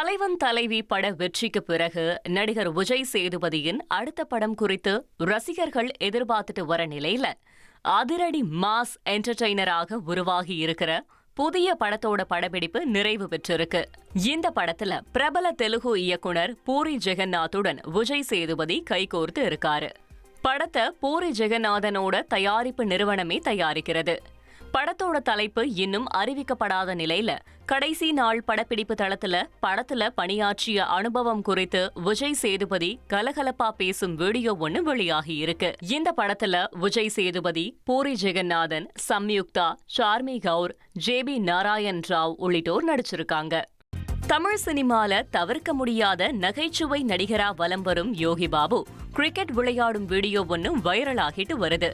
தலைவன் தலைவி பட வெற்றிக்கு பிறகு நடிகர் விஜய் சேதுபதியின் அடுத்த படம் குறித்து ரசிகர்கள் எதிர்பார்த்துட்டு வர நிலையில அதிரடி மாஸ் என்டர்டெய்னராக உருவாகி இருக்கிற புதிய படத்தோட படப்பிடிப்பு நிறைவு பெற்றிருக்கு. இந்த படத்துல பிரபல தெலுங்கு இயக்குனர் பூரி ஜெகநாத்துடன் விஜய் சேதுபதி கைகோர்த்து இருக்காரு. படத்தை பூரி ஜெகநாதனோட தயாரிப்பு நிறுவனமே தயாரிக்கிறது. படத்தோட தலைப்பு இன்னும் அறிவிக்கப்படாத நிலையில. கடைசி நாள் படப்பிடிப்பு தளத்துல படத்துல பணியாற்றிய அனுபவம் குறித்து விஜய் சேதுபதி கலகலப்பா பேசும் வீடியோ ஒன்னு வெளியாகி இருக்கு. இந்த படத்துல விஜய் சேதுபதி பூரி ஜெகநாதன் சம்யுக்தா சார்மி கவுர் ஜே பி நாராயண் ராவ் உள்ளிட்டோர் நடிச்சிருக்காங்க. தமிழ் சினிமால தவிர்க்க முடியாத நகைச்சுவை நடிகரா வலம் வரும் யோகி பாபு கிரிக்கெட் விளையாடும் வீடியோ ஒன்று வைரல் ஆகிட்டு வருது.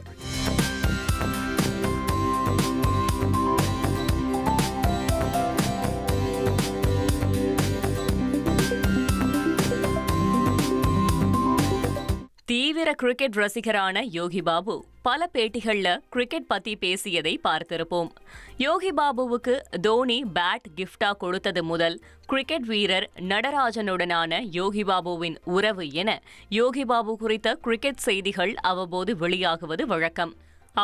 தீவிர கிரிக்கெட் ரசிகரான யோகி பாபு பல பேட்டிகள்ல கிரிக்கெட் பத்தி பேசியதை பார்த்திருப்போம். யோகி பாபுவுக்கு தோனி பேட் கிஃப்டா கொடுத்தது முதல் கிரிக்கெட் வீரர் நடராஜனுடனான யோகி பாபுவின் உறவு என யோகி பாபு குறித்த கிரிக்கெட் செய்திகள் அவ்வப்போது வெளியாகுவது வழக்கம்.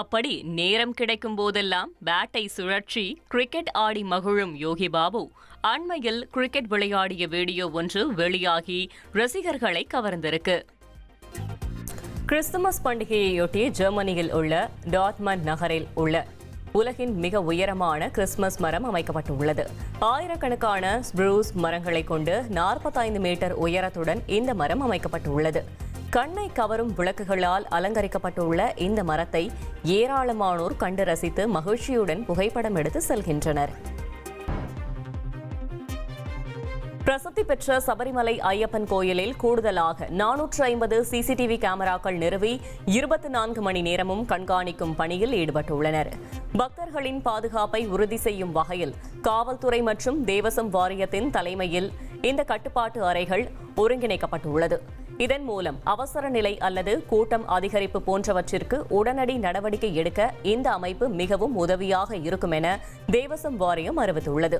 அப்படி நேரம் கிடைக்கும் போதெல்லாம் பேட்டை சுழற்றி கிரிக்கெட் ஆடி மகிழும் யோகி பாபு அண்மையில் கிரிக்கெட் விளையாடிய வீடியோ ஒன்று வெளியாகி ரசிகர்களை கவர்ந்திருக்கு. கிறிஸ்துமஸ் பண்டிகையையொட்டி ஜெர்மனியில் உள்ள டாட்மண்ட் நகரில் உள்ள உலகின் மிக உயரமான கிறிஸ்துமஸ் மரம் அமைக்கப்பட்டுள்ளது. ஆயிரக்கணக்கான ஸ்ப்ரூஸ் மரங்களை கொண்டு நாற்பத்தைந்து மீட்டர் உயரத்துடன் இந்த மரம் அமைக்கப்பட்டுள்ளது. கண்ணை கவரும் விளக்குகளால் அலங்கரிக்கப்பட்டுள்ள இந்த மரத்தை ஏராளமானோர் கண்டு ரசித்து மகிழ்ச்சியுடன் புகைப்படம் எடுத்து செல்கின்றனர். பிரசித்தி பெற்ற சபரிமலை ஐயப்பன் கோயிலில் கூடுதலாக நானூற்று ஐம்பது சிசிடிவி கேமராக்கள் நிறுவி இருபத்தி நான்கு மணி நேரமும் கண்காணிக்கும் பணியில் ஈடுபட்டுள்ளனர். பக்தர்களின் பாதுகாப்பை உறுதி செய்யும் வகையில் காவல்துறை மற்றும் தேவசம் வாரியத்தின் தலைமையில் இந்த கட்டுப்பாட்டு அறைகள் ஒருங்கிணைக்கப்பட்டுள்ளது. இதன் மூலம் அவசர நிலை அல்லது கூட்டம் அதிகரிப்பு போன்றவற்றிற்கு உடனடி நடவடிக்கை எடுக்க இந்த அமைப்பு மிகவும் உதவியாக இருக்கும் என தேவசம் வாரியம் அறிவித்துள்ளது.